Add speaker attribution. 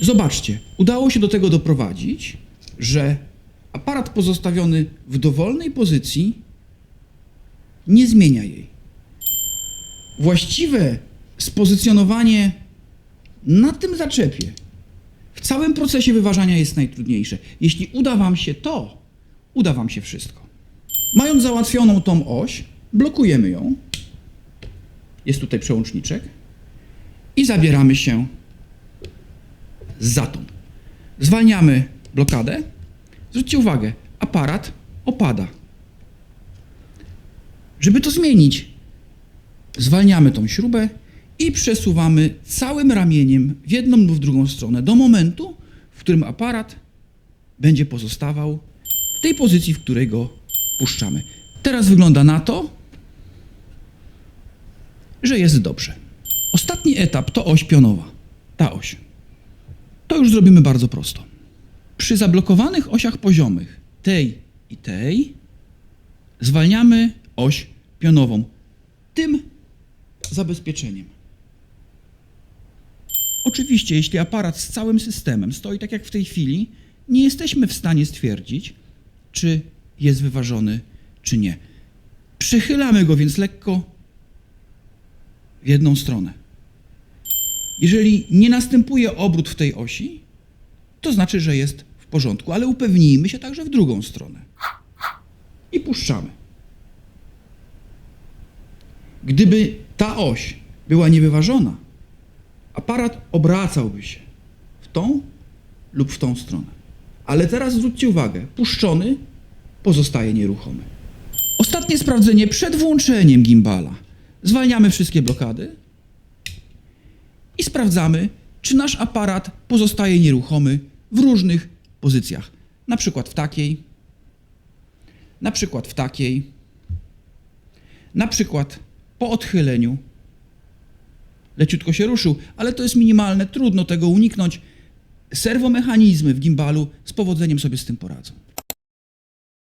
Speaker 1: Zobaczcie, udało się do tego doprowadzić, że aparat pozostawiony w dowolnej pozycji nie zmienia jej. Właściwe spozycjonowanie na tym zaczepie w całym procesie wyważania jest najtrudniejsze. Jeśli uda Wam się to, uda Wam się wszystko. Mając załatwioną tą oś, blokujemy ją. Jest tutaj przełączniczek. I zabieramy się za tą. Zwalniamy blokadę. Zwróćcie uwagę, aparat opada. Żeby to zmienić, zwalniamy tą śrubę i przesuwamy całym ramieniem w jedną lub w drugą stronę do momentu, w którym aparat będzie pozostawał w tej pozycji, w której go puszczamy. Teraz wygląda na to, że jest dobrze. Ostatni etap to oś pionowa. Ta oś. To już zrobimy bardzo prosto. Przy zablokowanych osiach poziomych, tej i tej, zwalniamy oś pionową tym zabezpieczeniem. Oczywiście, jeśli aparat z całym systemem stoi tak jak w tej chwili, nie jesteśmy w stanie stwierdzić, czy jest wyważony, czy nie. Przechylamy go więc lekko w jedną stronę. Jeżeli nie następuje obrót w tej osi, to znaczy, że jest w porządku, ale upewnijmy się także w drugą stronę. I puszczamy. Gdyby ta oś była niewyważona, aparat obracałby się w tą lub w tą stronę. Ale teraz zwróćcie uwagę, puszczony pozostaje nieruchomy. Ostatnie sprawdzenie przed włączeniem gimbala. Zwalniamy wszystkie blokady i sprawdzamy, czy nasz aparat pozostaje nieruchomy w różnych pozycjach. Na przykład w takiej, na przykład w takiej, na przykład po odchyleniu. Leciutko się ruszył, ale to jest minimalne, trudno tego uniknąć. Serwomechanizmy w gimbalu z powodzeniem sobie z tym poradzą.